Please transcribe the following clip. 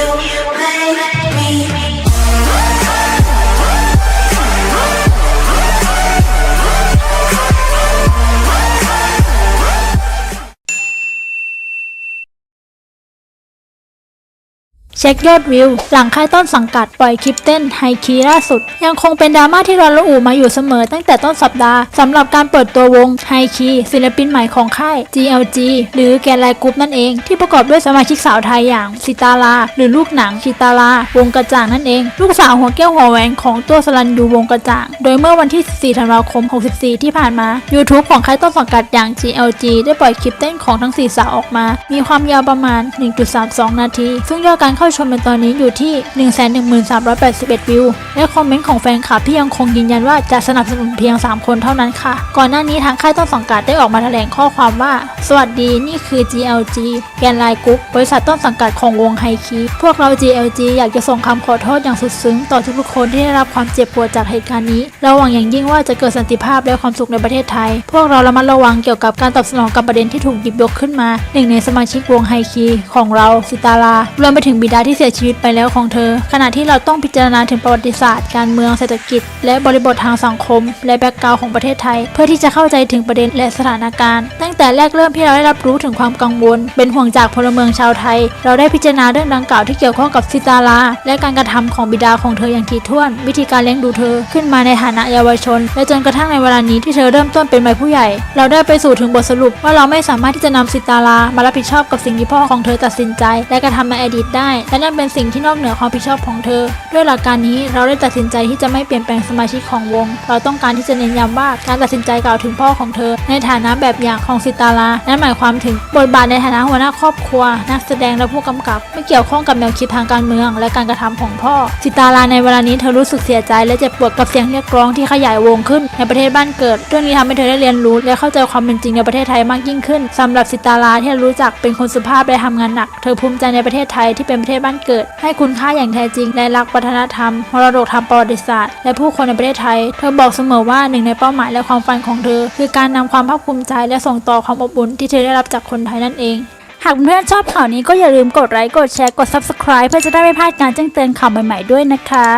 make me เช็คยอดวิว หลังค่ายต้นสังกัดปล่อยคลิปเต้นไฮคีล่าสุด ยังคงเป็นดราม่าที่ร้อนระอุมาอยู่เสมอตั้งแต่ต้นสัปดาห์สำหรับการเปิดตัววงไฮคีศิลปินใหม่ของค่าย GLG หรือแกนไลกรุ๊ปนั่นเอง ที่ประกอบด้วยสมาชิกสาวไทยอย่างสิตาราหรือลูกหนังชิตารา วงกระจ่างนั่นเอง ลูกสาวหัวแก้วหัวแหวนของตัวสลันยูวงกระจ่าง โดยเมื่อวันที่ 4 ธันวาคม 64 ที่ผ่านมา YouTube ของค่ายต้นสังกัดอย่าง GLG ได้ปล่อยคลิปเต้นของทั้งสี่สาวออกมา มีความยาวประมาณ 1.32 นาที ซึ่งยอดการเข้าชมในตอนนี้อยู่ที่ 113,381 วิว และคอมเมนต์ของแฟนคลับที่ยังคงยืนยันว่าจะสนับสนุนเพียง 3 คนเท่านั้นค่ะ ก่อนหน้านี้ทางค่ายต้นสังกัดได้ออกมาแถลงข้อความว่า สวัสดีนี่คือ GLG แกนไลน์กรุ๊ปบริษัทต้นสังกัดของวงไฮคีพวกเรา GLG อยากจะส่งคำขอโทษอย่างสุดซึ้งต่อทุกๆคนที่ได้รับความเจ็บปวดจากเหตุการณ์นี้เราหวังอย่างยิ่งว่าจะเกิดสันติภาพและความสุขในประเทศไทย พวกเราระมัดระวังเกี่ยวกับการตอบสนองกับประเด็นที่ถูกหยิบยกขึ้นมาหนึ่งในสมาชิกวงไฮคีของเราสิตารา รวมไปถึงบิดาที่เสียชีวิตไปแล้วของเธอ ขณะที่เราต้องพิจารณาถึงประวัติศาสตร์ การเมืองเศรษฐกิจ และบริบททางสังคม และแบ็กกราวของประเทศไทย เพื่อที่จะเข้าใจถึงประเด็นและสถานการณ์ ตั้งแต่แรกเริ่มที่เราได้รับรู้ถึงความกังวล เป็นห่วงจากพลเมืองชาวไทย เราได้พิจารณาเรื่องดังกล่าวที่เกี่ยวข้องกับสิตารา และการกระทำของบิดาของเธออย่างถี่ถ้วน วิธีการเลี้ยงดูเธอขึ้นมาในฐานะเยาวชน และจนกระทั่งในเวลานี้ที่เธอเริ่มต้นเป็นวัยผู้ใหญ่ เราได้ไปสู่ถึงบทสรุปว่าเราไม่สามารถที่จะนำสิตารามารับผิดชอบกับสิ่งที่พ่อของเธอตัดสินใจ และกระทำในอดีตได้และนั่นเป็นสิ่งที่นอกเหนือความรับผิดชอบของเธอ ด้วยหลักการนี้เราได้ตัดสินใจที่จะไม่เปลี่ยนแปลงสมาชิกของวง เราต้องการที่จะเน้นย้ำว่าการตัดสินใจกล่าวถึงพ่อของเธอ ในฐานะแบบอย่างของสิตารานั่นหมายความถึงบทบาทในฐานะหัวหน้าครอบครัว นักแสดงและผู้กำกับ ไม่เกี่ยวข้องกับแนวคิดทางการเมือง และการกระทำของพ่อ สิตาราในเวลานี้เธอรู้สึกเสียใจ และเจ็บปวดกับเสียงเรียกร้องที่ขยายวงขึ้น ในประเทศบ้านเกิด เรื่องนี้ทำให้เธอได้เรียนรู้ และเข้าใจความเป็นจริงในประเทศไทยมากยิ่งขึ้นสำหรับสิตาราที่รู้จักเป็นคนสุภาพและทำงานหนัก เธอภูมิใจในประเทศไทยที่เป็นประเทศบ้านเกิด ให้คุณค่าอย่างแท้จริงและรักวัฒนธรรมมรดกทางประวัติศาสตร์ และผู้คนในประเทศไทย เธอบอกเสมอว่าหนึ่งในเป้าหมายและความฝันของเธอ คือการนำความภาคภูมิใจและส่งต่อความอบอุ่นที่เธอได้รับจากคนไทยนั่นเองหากเพื่อนๆชอบข่าวนี้ก็อย่าลืมกดไลค์กดแชร์กด Subscribe เพื่อจะได้ไม่พลาดการแจ้งเตือนข่าวใหม่ๆด้วยนะคะ